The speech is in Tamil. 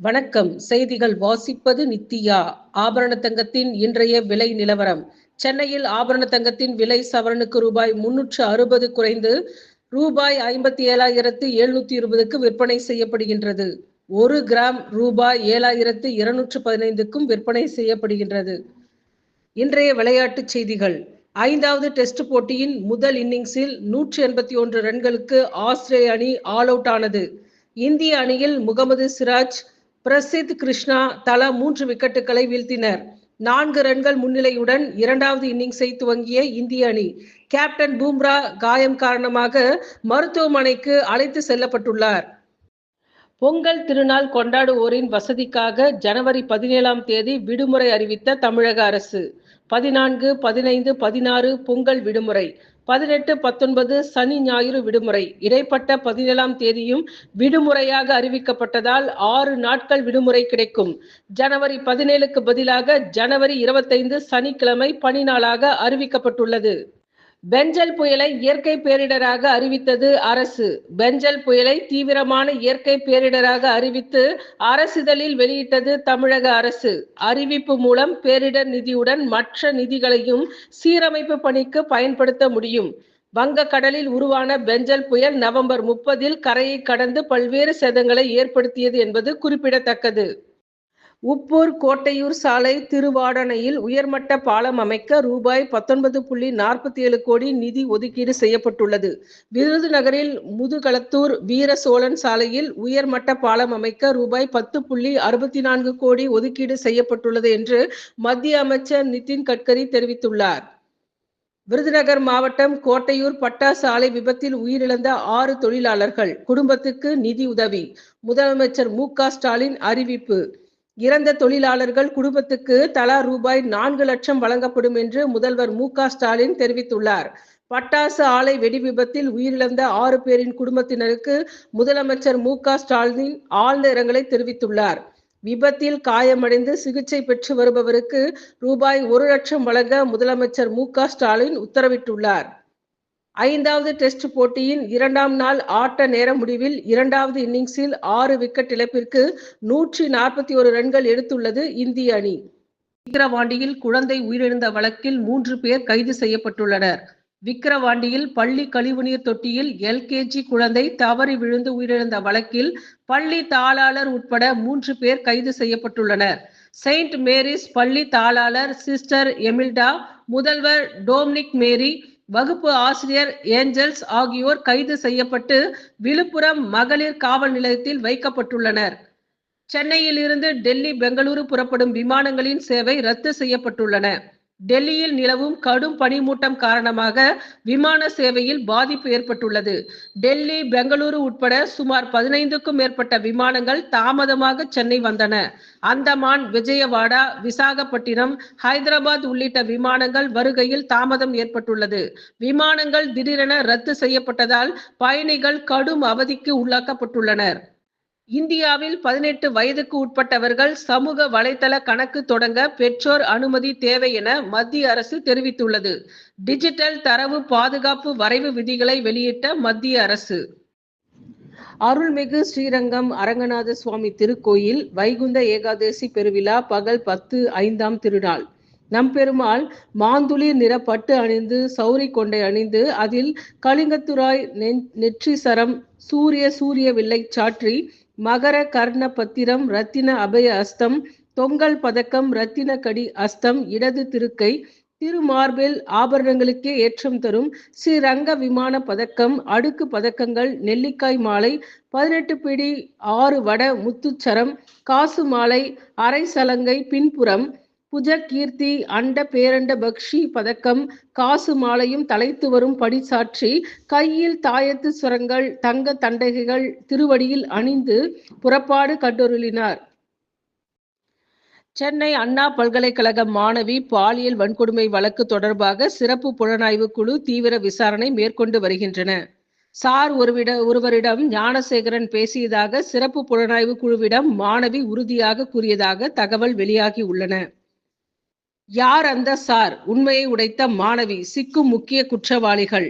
வணக்கம். செய்திகள் வாசிப்பது நித்தியா ஆபரண தங்கத்தின் இன்றைய விலை நிலவரம். சென்னையில் ஆபரண தங்கத்தின் விலை சவரனுக்கு ரூபாய் முன்னூற்று அறுபது குறைந்து ரூபாய் ஐம்பத்தி ஏழாயிரத்து எழுநூத்தி இருபதுக்கு விற்பனை செய்யப்படுகின்றது. ஒரு கிராம் ரூபாய் ஏழாயிரத்து இருநூற்று பதினைந்துக்கும் விற்பனை செய்யப்படுகின்றது. இன்றைய விளையாட்டுச் செய்திகள். ஐந்தாவது டெஸ்ட் போட்டியின் முதல் இன்னிங்ஸில் நூற்றி எண்பத்தி ஒன்று ரன்களுக்கு ஆஸ்திரேலிய அணி ஆல் அவுட் ஆனது. இந்திய அணியில் முகமது சிராஜ் பிரசித் கிருஷ்ணா தலா மூன்று விக்கெட்டுகளை வீழ்த்தினர். நான்கு ரன்கள் முன்னிலையுடன் இரண்டாவது இன்னிங்ஸை துவங்கிய இந்திய அணி கேப்டன் பூம்ரா காயம் காரணமாக மருத்துவமனைக்கு அழைத்து செல்லப்பட்டுள்ளார். பொங்கல் திருநாள் கொண்டாடுவோரின் வசதிக்காக ஜனவரி பதினேழாம் தேதி விடுமுறை அறிவித்த தமிழக அரசு. பதினான்கு பதினைந்து பதினாறு பொங்கல் விடுமுறை. பதினெட்டு பத்தொன்பது சனி ஞாயிறு விடுமுறை. இடைப்பட்ட பதினேழாம் தேதியும் விடுமுறையாக அறிவிக்கப்பட்டதால் ஆறு நாட்கள் விடுமுறை கிடைக்கும். ஜனவரி பதினேழுக்கு பதிலாக ஜனவரி இருபத்தைந்து சனிக்கிழமை பணி நாளாக அறிவிக்கப்பட்டுள்ளது. பெஞ்சல் புயலை இயற்கை பேரிடராக அறிவித்தது அரசு. பெஞ்சல் புயலை தீவிரமான இயற்கை பேரிடராக அறிவித்து அரசிதழில் வெளியிட்டது தமிழக அரசு. அறிவிப்பு மூலம் பேரிடர் நிதியுடன் மற்ற நிதிகளையும் சீரமைப்பு பணிக்கு பயன்படுத்த முடியும். வங்கக்கடலில் உருவான பெஞ்சல் புயல் நவம்பர் முப்பதில் கரையை கடந்து பல்வேறு சேதங்களை ஏற்படுத்தியது என்பது குறிப்பிடத்தக்கது. உப்பூர் கோட்டையூர் சாலை திருவாடனையில் உயர்மட்ட பாலம் அமைக்க ரூபாய் பத்தொன்பது புள்ளி நாற்பத்தி ஏழு கோடி நிதி ஒதுக்கீடு செய்யப்பட்டுள்ளது. விருதுநகரில் முதுகளத்தூர் வீர சோழன் சாலையில் உயர்மட்ட பாலம் அமைக்க ரூபாய் பத்து புள்ளி அறுபத்தி நான்கு கோடி ஒதுக்கீடு செய்யப்பட்டுள்ளது என்று மத்திய அமைச்சர் நிதின் கட்கரி தெரிவித்துள்ளார். விருதுநகர் மாவட்டம் கோட்டையூர் பட்டா சாலை விபத்தில் உயிரிழந்த ஆறு தொழிலாளர்கள் குடும்பத்துக்கு நிதி உதவி. முதலமைச்சர் மு ஸ்டாலின் அறிவிப்பு. இறந்த தொழிலாளர்கள் குடும்பத்துக்கு தலா ரூபாய் நான்கு லட்சம் வழங்கப்படும் என்று முதல்வர் மு ஸ்டாலின் தெரிவித்துள்ளார். பட்டாசு ஆலை வெடி விபத்தில் உயிரிழந்த ஆறு பேரின் குடும்பத்தினருக்கு முதலமைச்சர் மு ஸ்டாலின் ஆழ்ந்த இரங்கலை தெரிவித்துள்ளார். விபத்தில் காயமடைந்து சிகிச்சை பெற்று வருபவருக்கு ரூபாய் ஒரு லட்சம் வழங்க முதலமைச்சர் மு ஸ்டாலின் உத்தரவிட்டுள்ளார். ஐந்தாவது டெஸ்ட் போட்டியின் இரண்டாம் நாள் ஆட்ட நேர முடிவில் இரண்டாவது இன்னிங்ஸில் ஆறு விக்கெட் இழப்பிற்கு நூற்றி நாற்பத்தி ஒரு ரன்கள் எடுத்துள்ளது இந்திய அணி. விக்கிரவாண்டியில் குழந்தை உயிரிழந்த வழக்கில் மூன்று பேர் கைது செய்யப்பட்டுள்ளனர். விக்கிரவாண்டியில் பள்ளி கழிவுநீர் தொட்டியில் எல்கேஜி குழந்தை தவறி விழுந்து உயிரிழந்த வழக்கில் பள்ளி தாளாளர் உட்பட மூன்று பேர் கைது செய்யப்பட்டுள்ளனர். செயின்ட் மேரிஸ் பள்ளி தாளாளர் சிஸ்டர் எமில்டா முதல்வர் டோம்னிக் மேரி வகுப்பு ஆசிரியர் ஏஞ்சல்ஸ் ஆகியோர் கைது செய்யப்பட்டு விழுப்புரம் மகளிர் காவல் நிலையத்தில் வைக்கப்பட்டுள்ளனர். சென்னையில் இருந்து டெல்லி பெங்களூரு புறப்படும் விமானங்களின் சேவை ரத்து செய்யப்பட்டுள்ளன. டெல்லியில் நிலவும் கடும் பனிமூட்டம் காரணமாக விமான சேவையில் பாதிப்பு ஏற்பட்டுள்ளது. டெல்லி பெங்களூரு உட்பட சுமார் பதினைந்துக்கும் மேற்பட்ட விமானங்கள் தாமதமாக சென்னை வந்தன. அந்தமான் விஜயவாடா விசாகப்பட்டினம் ஹைதராபாத் உள்ளிட்ட விமானங்கள் வருகையில் தாமதம் ஏற்பட்டுள்ளது. விமானங்கள் திடீரென ரத்து செய்யப்பட்டதால் பயணிகள் கடும் அவதிக்கு உள்ளாக்கப்பட்டுள்ளனர். இந்தியாவில் பதினெட்டு வயதுக்கு உட்பட்டவர்கள் சமூக வலைதள கணக்கு தொடங்க பெற்றோர் அனுமதி தேவை என மத்திய அரசு தெரிவித்துள்ளது. டிஜிட்டல் தரவு பாதுகாப்பு வரைவு விதிகளை வெளியிட்ட மத்திய அரசு. அருள்மிகு ஸ்ரீரங்கம் அரங்கநாத சுவாமி திருக்கோயில் வைகுந்த ஏகாதசி பெருவிழா பகல் பத்து ஐந்தாம் திருநாள். நம்பெருமாள் மாந்துளிர் நிற பட்டு அணிந்து சௌரி கொண்டை அணிந்து அதில் கலிங்கத்துராய் நெற்றி சரம் சூரிய சூரிய வில்லை சாற்றி மகர கர்ண பத்திரம் ரத்தின அபய அஸ்தம் தொங்கல் பதக்கம் ரத்தின கடி அஸ்தம் இடது திருக்கை திருமார்பில் ஆபரணங்களுக்கே ஏற்றம் தரும் ஸ்ரீரங்க விமான பதக்கம் அடுக்கு பதக்கங்கள் நெல்லிக்காய் மாலை பதினெட்டு பிடி ஆறு வட முத்துச்சரம் காசு மாலை அரை சலங்கை பின்புறம் புஜ கீர்த்தி அண்ட பேரண்ட பக்ஷி பதக்கம் காசு மாலையும் தலைத்து வரும் படிச்சாற்றி சாற்றி கையில் தாயத்து சுரங்கள் தங்க தண்டகைகள் திருவடியில் அணிந்து புறப்பாடு கண்டொருளினார். சென்னை அண்ணா பல்கலைக்கழக மாணவி பாலியல் வன்கொடுமை வழக்கு தொடர்பாக சிறப்பு புலனாய்வு குழு தீவிர விசாரணை மேற்கொண்டு வருகின்றன. சார் ஒருவிட ஒருவரிடம் ஞானசேகரன் பேசியதாக சிறப்பு புலனாய்வு குழுவிடம் மாணவி உறுதியாக கூறியதாக தகவல் வெளியாகி உள்ளன. யார் அந்த சார்? உண்மையை உடைத்த மாணவி சிக்கும் முக்கிய குற்றவாளிகள்.